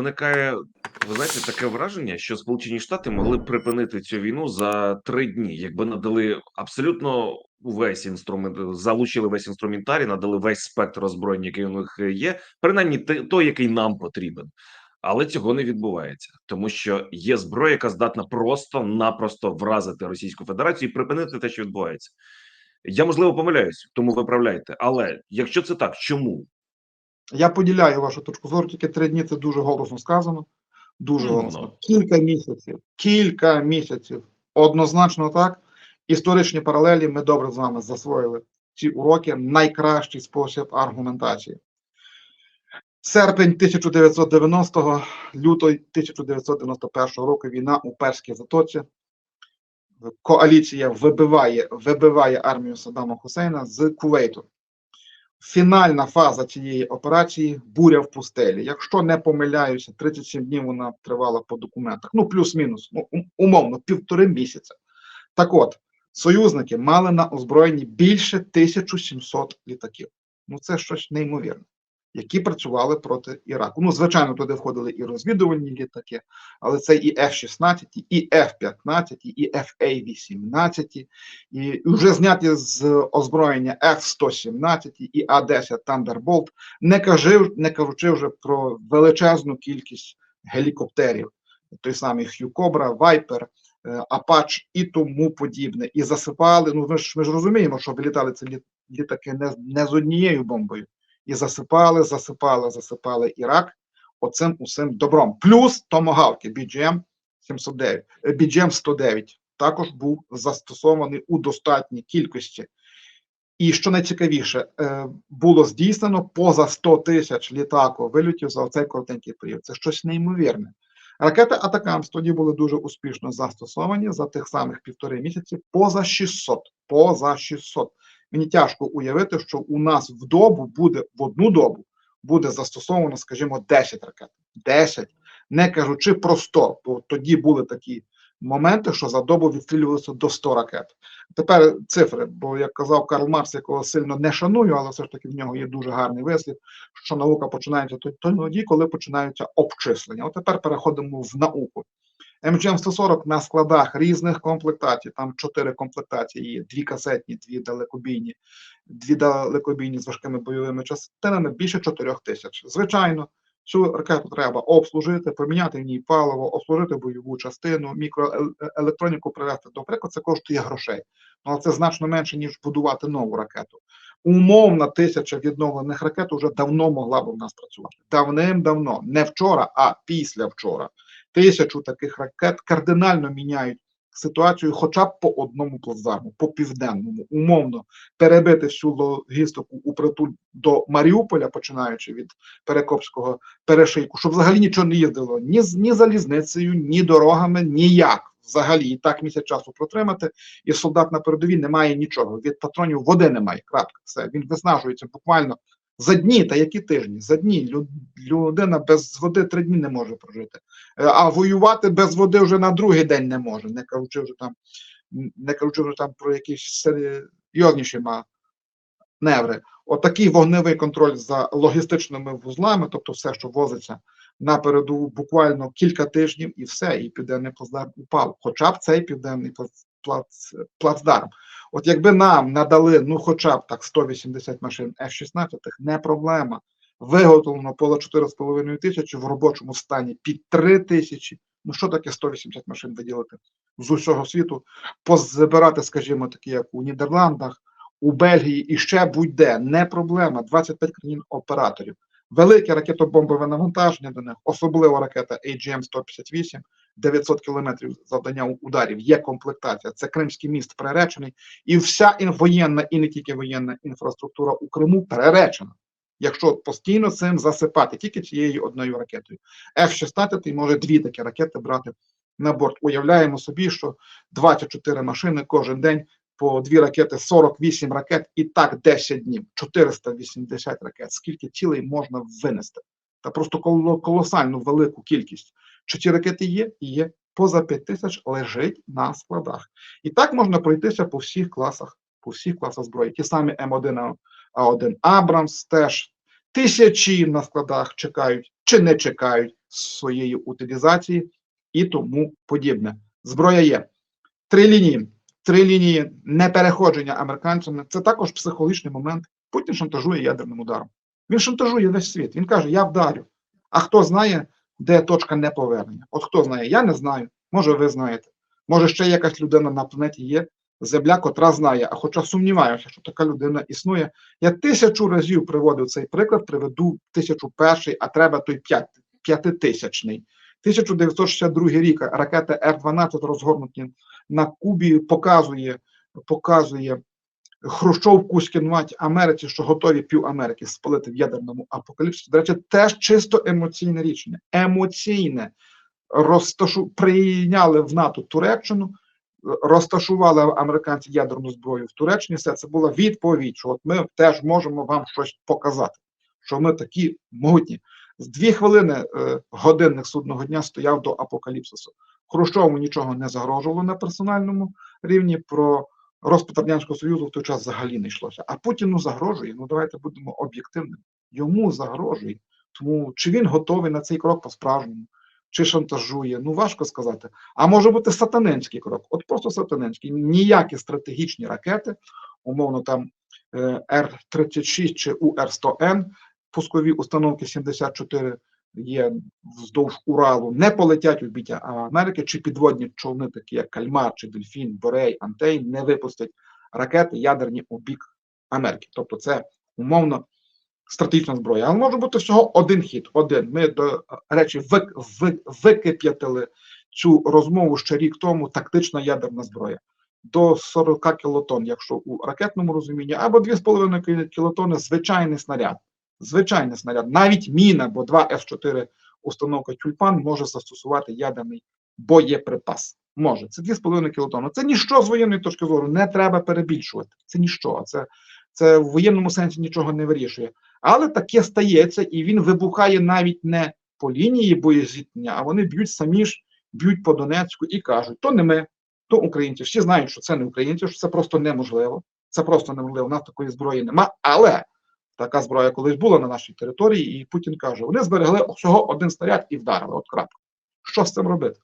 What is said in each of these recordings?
виникає, ви знаєте, таке враження, що Сполучені Штати могли б припинити цю війну за три дні, якби надали абсолютно весь інструмент, залучили весь інструментарій, надали весь спектр озброєння, який у них є, принаймні той, який нам потрібен. Але цього не відбувається, тому що є зброя, яка здатна просто-напросто вразити Російську Федерацію і припинити те, що відбувається. Я можливо помиляюсь, тому виправляйте. Але якщо це так, чому? Я поділяю вашу точку зору, тільки три дні це дуже голосно сказано. Дуже Ну, голосно. ну. Кілька місяців, кілька місяців. Однозначно так. Історичні паралелі ми добре з вами засвоїли ці уроки. Найкращий спосіб аргументації. Серпень 1990-го, лютий 1991 року війна у Перській затоці. Коаліція вибиває, вибиває армію Саддама Хусейна з Кувейту. Фінальна фаза цієї операції буря в пустелі. Якщо не помиляюся, 37 днів вона тривала по документах. Ну, плюс-мінус, ну, умовно, півтори місяця. Так от, союзники мали на озброєнні більше 1700 літаків. Ну, це щось неймовірне, які працювали проти Іраку. Ну, звичайно, туди входили і розвідувальні літаки, але це і F-16, і F-15, і FA-18, і вже зняті з озброєння F-117 і А-10 Thunderbolt, не, кажи, не кажучи вже про величезну кількість гелікоптерів, той самий Hugh Cobra, Viper, е, Apache і тому подібне. І засипали. Ну, ми ж, ми ж розуміємо, що вилітали ці літаки не, не з однією бомбою. І засипали, засипали, засипали Ірак оцим усім добром. Плюс томогавки BGM 709, е, BGM 109 також був застосований у достатній кількості. І що найцікавіше, е, було здійснено поза 100 тисяч літаку вильотів за цей коротенький період. Це щось неймовірне. Ракети Атакамс тоді були дуже успішно застосовані за тих самих півтори місяці поза 600. Поза 600. Мені тяжко уявити, що у нас в добу буде в одну добу буде застосовано, скажімо, 10 ракет. 10. Не кажучи про 100, бо тоді були такі моменти, що за добу відстрілювалося до 100 ракет. Тепер цифри, бо як казав Карл Маркс, якого сильно не шаную, але все ж таки в нього є дуже гарний вислів, що наука починається тоді, коли починаються обчислення. От тепер переходимо в науку. МГМ-140 на складах різних комплектацій, там чотири комплектації є, дві касетні, дві далекобійні, дві далекобійні з важкими бойовими частинами, більше 4 тисяч. Звичайно, цю ракету треба обслужити, поміняти в ній паливо, обслужити бойову частину, мікроелектроніку привезти до прикладу, це коштує грошей. Ну, але це значно менше, ніж будувати нову ракету. Умовна тисяча відновлених ракет вже давно могла б у нас працювати. Давним-давно, не вчора, а після вчора. Тисячу таких ракет кардинально міняють ситуацію, хоча б по одному плацдарму, по південному, умовно перебити всю логістику у притул до Маріуполя, починаючи від Перекопського перешийку, щоб взагалі нічого не їздило ні з ні залізницею, ні дорогами, ніяк. Взагалі і так місяць часу протримати, і солдат на передовій не має нічого. Від патронів води немає. Крапка. Все він виснажується буквально за дні, та які тижні, за дні. Людина без води три дні не може прожити. Е, А воювати без води вже на другий день не може, не кажучи вже там, не кажучи вже там про якісь серйозніші маневри. Отакий вогневий контроль за логістичними вузлами, тобто все, що возиться на передову, буквально кілька тижнів, і все, і південний плацдарм упав. Хоча б цей південний плац, плац, плацдарм. От якби нам надали, ну хоча б так 180 машин F-16, не проблема. Виготовлено поле 4,5 тисячі в робочому стані під 3 тисячі. Ну що таке 180 машин виділити з усього світу, позабирати, скажімо, такі, як у Нідерландах, у Бельгії і ще будь-де, не проблема. 25 країн операторів. Велике ракетобомбове навантаження до них, особливо ракета AGM-158, 900 кілометрів завдання ударів, є комплектація. Це Кримський міст приречений, і вся воєнна і не тільки воєнна інфраструктура у Криму приречена. Якщо постійно цим засипати тільки цією одною ракетою. F-16 може дві такі ракети брати на борт. Уявляємо собі, що 24 машини кожен день по дві ракети, 48 ракет, і так 10 днів, 480 ракет. Скільки цілей можна винести? Та просто колосальну велику кількість. Чи ці ракети є? Є. Поза 5 тисяч лежить на складах. І так можна пройтися по всіх класах, по всіх класах зброї. Ті самі М1 А1 Абрамс теж тисячі на складах чекають чи не чекають. своєї утилізації і тому подібне. Зброя є. Три лінії. Три лінії непереходження американцями. Це також психологічний момент. Путін шантажує ядерним ударом. Він шантажує весь світ. Він каже: Я вдарю. А хто знає, де точка неповернення? От хто знає? Я не знаю. Може, ви знаєте. Може, ще якась людина на планеті є, земля, котра знає, а хоча сумніваюся, що така людина існує. Я тисячу разів приводив цей приклад, приведу тисячу перший, а треба той п'ят, п'ятитисячний. 1962 рік ракети Р-12 розгорнуті на Кубі, показує, показує Хрущовку скинувати Америці, що готові пів Америки спалити в ядерному апокаліпсисі. До речі, теж чисто емоційне рішення. Емоційне розташу прийняли в НАТО Туреччину, розташували американці ядерну зброю в Туреччині. Все це була відповідь, що от ми теж можемо вам щось показати, що ми такі могутні. З дві хвилини е, годинних судного дня стояв до апокаліпсису. Хрущову нічого не загрожувало на персональному рівні. Про розпад радянського союзу в той час взагалі не йшлося. А Путіну загрожує. Ну давайте будемо об'єктивними. Йому загрожує. Тому чи він готовий на цей крок по-справжньому, чи шантажує? Ну важко сказати. А може бути сатанинський крок. От просто сатанинський. Ніякі стратегічні ракети, умовно там е, Р-36 чи УР-100Н, пускові установки 74 є вздовж Уралу, не полетять у біття Америки, чи підводні човни, такі як Кальмар, чи Дельфін, Борей, Антей, не випустять ракети ядерні у бік Америки. Тобто це умовно стратегічна зброя. Але може бути всього один хід. Один. Ми до речі, вик, вик, викип'ятили цю розмову ще рік тому. Тактична ядерна зброя. До 40 кілотон, якщо у ракетному розумінні, або 2,5 кілотони звичайний снаряд. Звичайний снаряд, навіть міна, бо 2 С4 установка тюльпан може застосувати ядерний боєприпас. Може, це 2,5 кілотони. Це ніщо з воєнної точки зору, не треба перебільшувати. Це ніщо. Це, це в воєнному сенсі нічого не вирішує. Але таке стається, і він вибухає навіть не по лінії боєзіткнення, а вони б'ють самі ж, б'ють по Донецьку і кажуть: то не ми, то українці. Всі знають, що це не українці, що це просто неможливо. Це просто неможливо. У нас такої зброї нема. Але така зброя колись була на нашій території, і Путін каже: вони зберегли всього один снаряд і вдарили. От крапка. Що з цим робити?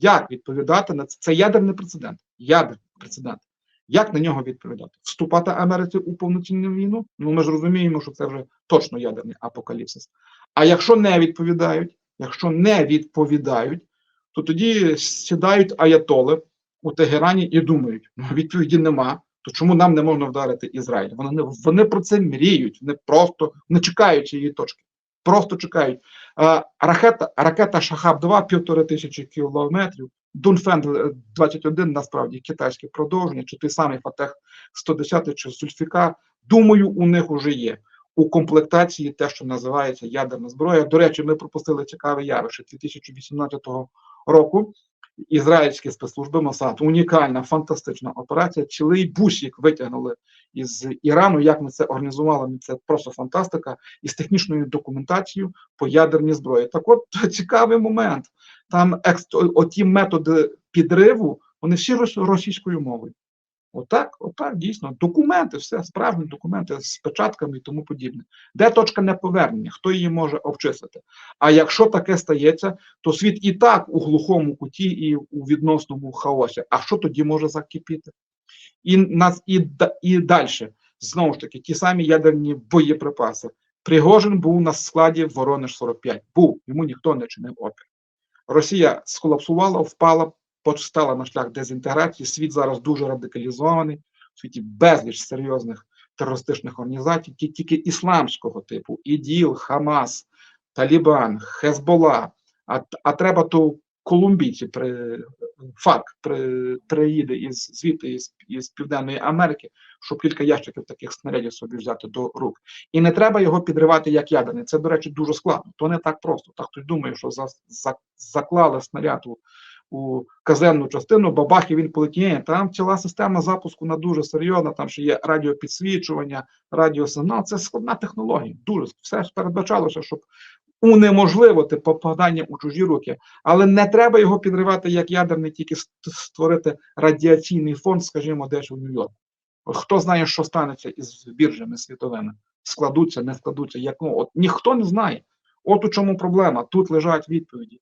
Як відповідати на це? Це ядерний прецедент. Ядерний прецедент. Як на нього відповідати? Вступати Америці у повноцінну війну? Ну ми ж розуміємо, що це вже точно ядерний апокаліпсис. А якщо не відповідають, якщо не відповідають, то тоді сідають аятоли у Тегерані і думають: ну відповіді нема. То чому нам не можна вдарити Ізраїль? Вони не вони про це мріють, вони просто не чекають цієї точки. Просто чекають. А, ракета ракета Шахаб 2 півтори тисячі кілометрів. Дунфен 21 насправді китайське продовження, чи той самий Фатех 110 чи Зульфіка. Думаю, у них вже є у комплектації те, що називається ядерна зброя. До речі, ми пропустили цікаве явище 2018 року. Ізраїльські спецслужби Мосад, унікальна, фантастична операція. Цілий бусік витягнули із Ірану. Як ми це організували? Це просто фантастика із технічною документацією по ядерній зброї. Так, от цікавий момент. Там оті методи підриву, вони всі російською мовою. Отак, отак, дійсно, документи, все, справжні документи з печатками і тому подібне. Де точка неповернення, хто її може обчислити? А якщо таке стається, то світ і так у глухому куті і у відносному хаосі. А що тоді може закипіти? І нас і, і далі, знову ж таки, ті самі ядерні боєприпаси. Пригожин був на складі Воронеж 45. Був, йому ніхто не чинив опір. Росія сколапсувала, впала постала на шлях дезінтеграції. Світ зараз дуже радикалізований, в світі безліч серйозних терористичних організацій, тільки ісламського типу: ІДІЛ, Хамас, Талібан, Хезбола. А а треба то колумбійці при ФАК при, приїде із звідти із, із Південної Америки, щоб кілька ящиків таких снарядів собі взяти до рук. І не треба його підривати як ядерний. Це, до речі, дуже складно. То не так просто. Так хтось думає, що за, за, заклали снаряд у у казенну частину, бабах і він полетіє. Там ціла система запуску на дуже серйозна, там ще є радіопідсвічування, радіосигнал. Це складна технологія. Дуже все ж передбачалося, щоб унеможливити попадання у чужі руки, але не треба його підривати як ядерний, тільки створити радіаційний фонд, скажімо, десь у Нью-Йорку. Хто знає, що станеться із біржами світовими? Складуться, не складуться, як ну, от ніхто не знає. От у чому проблема. Тут лежать відповіді.